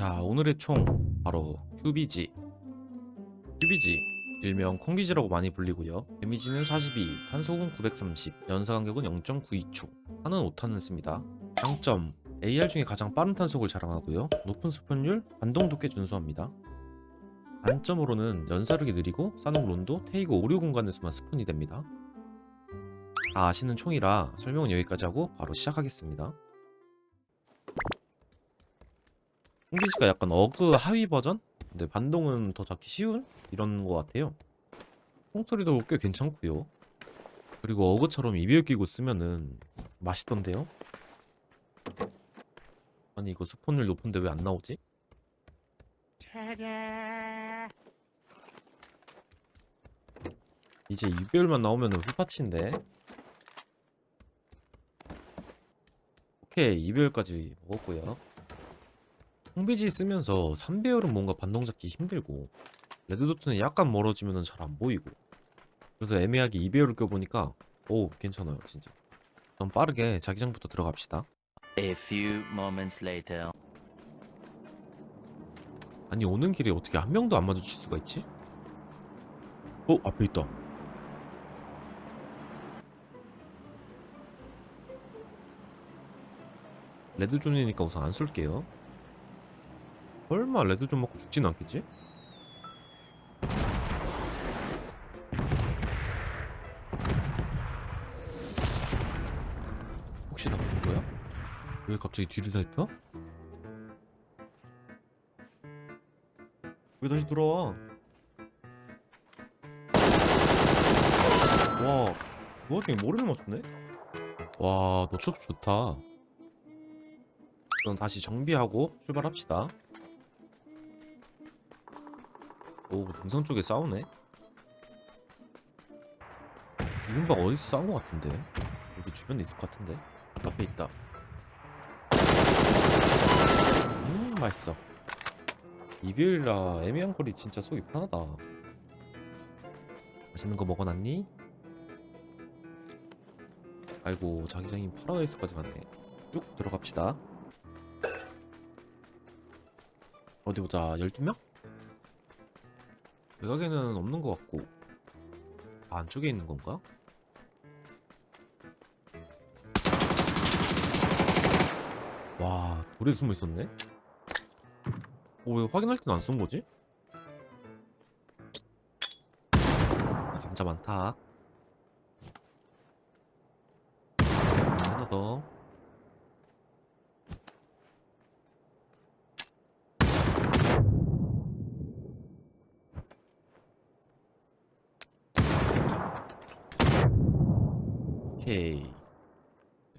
자, 오늘의 총 바로 QBG. QBG 일명 콩비지라고 많이 불리고요. 데미지는 42, 탄속은 930, 연사 간격은 0.92초. 하는 5탄을 씁니다. 장점 AR 중에 가장 빠른 탄속을 자랑하고요. 높은 수평률, 반동 도 꽤 준수합니다. 단점으로는 연사력이 느리고 싸놓은 론도 테이그 오류 공간에서만 스폰이 됩니다. 다 아시는 총이라 설명은 여기까지 하고 바로 시작하겠습니다. 콩비지가 약간 어그 하위 버전? 근데 반동은 더 잡기 쉬운 이런 것 같아요. 총소리도 꽤 괜찮고요. 그리고 어그처럼 이별 끼고 쓰면은 맛있던데요. 아니 이거 스폰율 높은데 왜 안 나오지? 이제 이별만 나오면은 풀파치인데. 오케이 이별까지 먹었고요. 홍비지 쓰면서 3배율은 뭔가 반동 잡기 힘들고 레드도트는 약간 멀어지면 잘 안 보이고. 그래서 애매하게 2배율을 껴보니까 오 괜찮아요 진짜. 그럼 빠르게 자기장부터 들어갑시다. A few moments later. 아니 오는 길에 어떻게 한 명도 안 마주칠 수가 있지? 어 앞에 있다. 레드존이니까 우선 안 쏠게요 설마 레드존 먹고 죽진 않겠지? 혹시 나쁜 거야? 왜 갑자기 뒤를 살펴? 왜 다시 돌아와? 와, 그 와중에 머리를 맞췄네? 와, 너촉 좋다. 그럼 다시 정비하고 출발합시다. 오, 등산 쪽에 싸우네? 이금방 어디서 싸운 것 같은데? 여기 주변에 있을 것 같은데? 앞에 있다. 음, 맛있어. 이별이라 애매한 거리 진짜 속이 편하다. 맛있는 거 먹어놨니? 아이고 자기장님 파라다이스까지 갔네. 쭉 들어갑시다. 어디 보자. 12명? 외곽에는 없는 것 같고 아, 안쪽에 있는 건가? 와 돌에 숨어 있었네? 오, 왜 확인할 때는 안 쏜 거지? 아, 감자 많다. 하나 더. 오케이.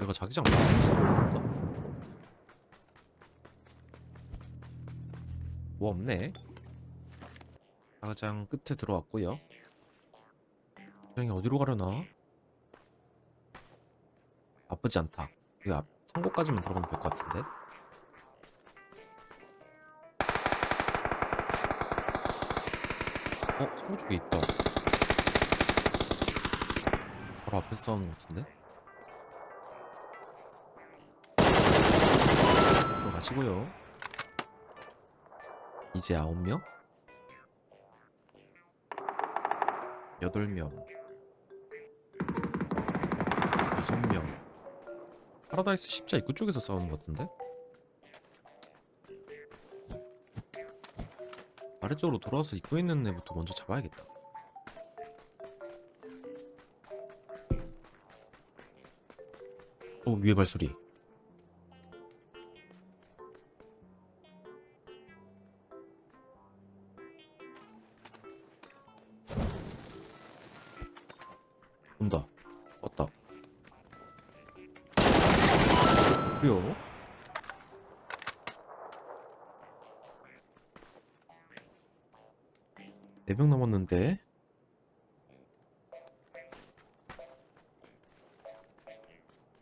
얘가 자기장? 뭐 없네. 가장 끝에 들어왔고요. 장이 어디로 가려나? 나쁘지 않다. 여기 앞 창고까지만 들어가면 될 것 같은데. 어, 창고 쪽에 있다. 바로 앞에 싸우는 것 같은데. 들어가시고요. 이제 아홉 명? 여덟 명, 여섯 명. 파라다이스 십자 입구 쪽에서 싸우는 것 같은데? 아래쪽으로 돌아와서 입구에 있는 애부터 먼저 잡아야겠다. 어 위에 발소리. 온다. 왔다. 그래요? 네명 남았는데.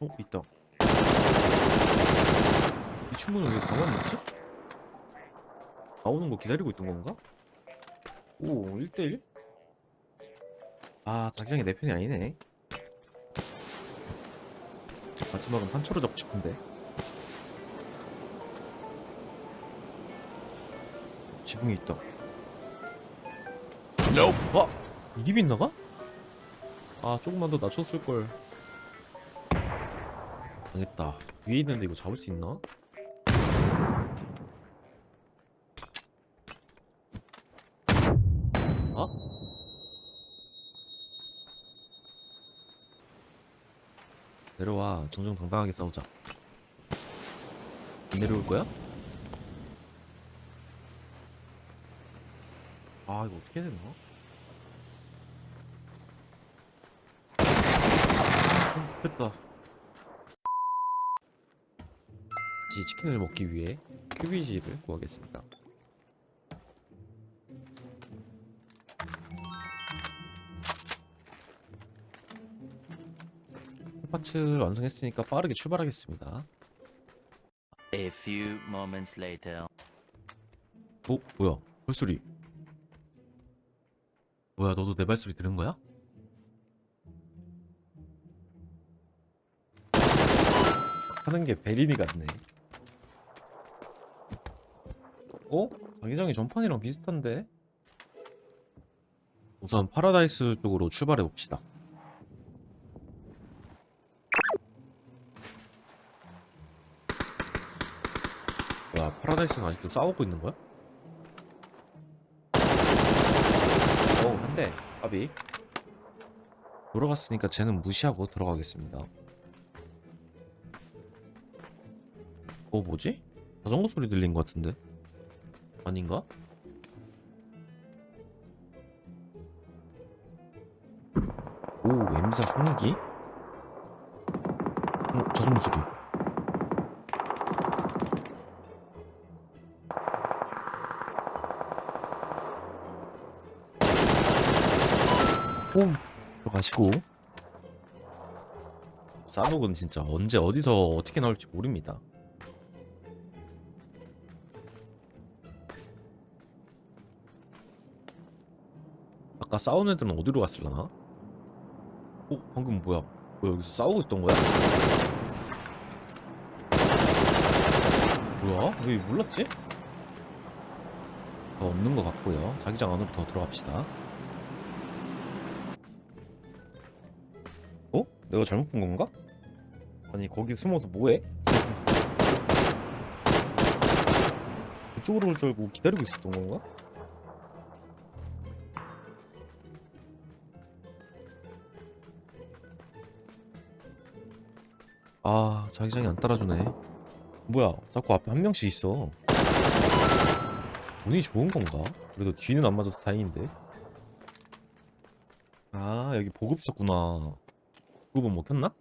어, 있다. 이 친구는 왜 가만히 있지? 나오는 거 기다리고 있던 건가? 오, 1대1? 아, 자기장이 내 편이 아니네. 마지막은 판초로 잡고 싶은데. 지붕에 있다. 와 이게 빗나가? 아 조금만 더 낮췄을 걸. 망했다. 위에 있는데 이거 잡을 수 있나? 아? 내려와 정정당당하게 싸우자. 안 내려올 거야? 아 이거 어떻게 해야 되나? 아, 됐다. 지 치킨을 먹기 위해 큐비지를 구하겠습니다. 파츠를 완성했으니까 빠르게 출발하겠습니다. A few moments later. 어? 뭐야? 발소리. 뭐야, 너도 내 발소리 들은 거야? 하는 게 베리니 같네. 어? 자기장이 전판이랑 비슷한데? 우선 파라다이스 쪽으로 출발해 봅시다. 야, 파라다이스는 아직도 싸우고 있는 거야? 어, 한대 아비 돌아갔으니까 쟤는 무시하고 들어가겠습니다. 어, 뭐지? 자전거 소리 들린 것 같은데? 아닌가? 오, M4 소음기? 어, 자전거 소리. 홈 들어가시고 싸녹은 진짜 언제 어디서 어떻게 나올지 모릅니다. 아까 싸운 애들은 어디로 갔을라나? 어 방금 뭐야? 뭐 여기서 싸우고 있던 거야? 뭐야? 왜 몰랐지? 더 없는 것 같고요. 자기장 안으로 더 들어갑시다. 어? 내가 잘못 본 건가? 아니 거기 숨어서 뭐해? 그쪽으로 올 줄 알고 기다리고 있었던 건가? 아 자기장이 안 따라주네 뭐야 자꾸 앞에 한 명씩 있어 운이 좋은 건가? 그래도 뒤는 안 맞아서 다행인데 아 여기 보급 있었구나 그거 먹혔나?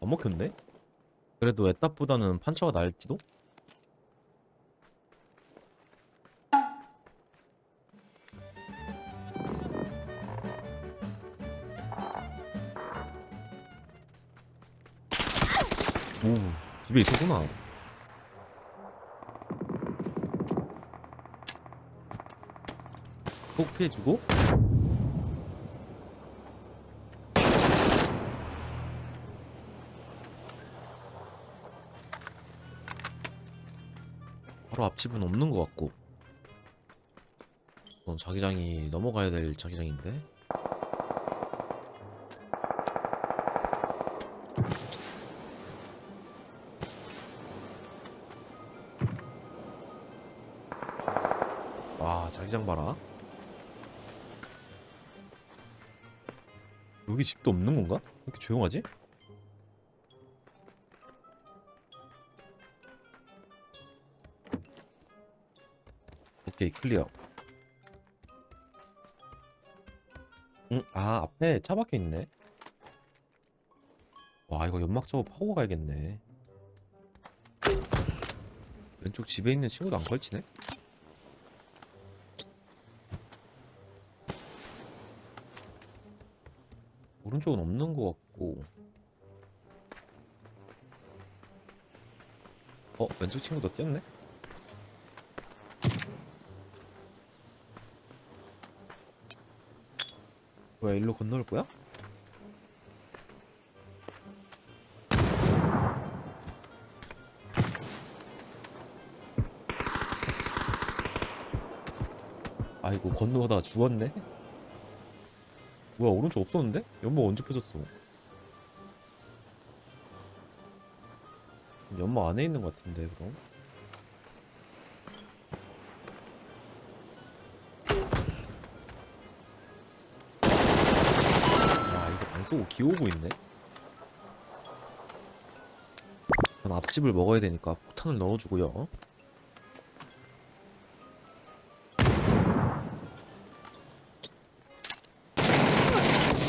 안 먹혔네? 그래도 애답보다는 판처가 나을지도? 집에 있었구나. 꼭 피해주고? 바로 앞집은 없는 것 같고. 이건 자기장이 넘어가야 될 자기장인데 자기장 봐라 여기 집도 없는 건가? 왜 이렇게 조용하지? 오케이 클리어 응? 아 앞에 차 박혀있네 와 이거 연막 저거 파고 가야겠네 왼쪽 집에 있는 친구도 안 걸치네? 오른쪽은 없는 것 같고 어? 왼쪽 친구도 뛰었네? 뭐야 일로 건너올 거야? 아이고 건너가다가 죽었네 뭐야 오른쪽 없었는데? 연막 언제 펴졌어? 연막 안에 있는 것 같은데 그럼? 야 이거 안 쏘고 기어오고 있네? 전 앞집을 먹어야 되니까 폭탄을 넣어주고요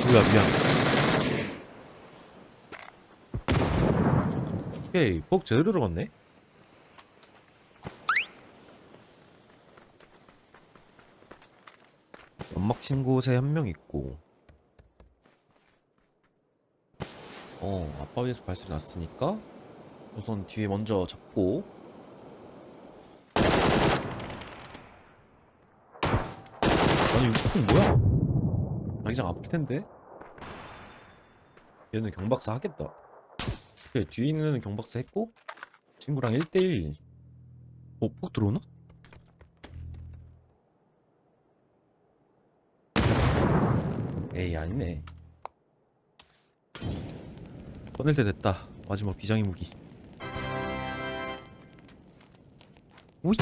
뭐야 미안 오케이 폭 제대로 들어갔네? 연막 친 곳에 한 명 있고. 어 아빠 위에서 발소리 났으니까 우선 뒤에 먼저 잡고. 아니 이거 뭐야? 자기장 아플 텐데 얘는 경박사 하겠다. 오케이 뒤에 있는 경박사 했고 친구랑 1대1 어? 폭 들어오나? 에이 아니네. 꺼낼 때 됐다. 마지막 비장의 무기. 오이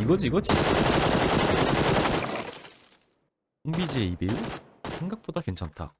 이거지 이거지. 홍비지의 이배우 생각보다 괜찮다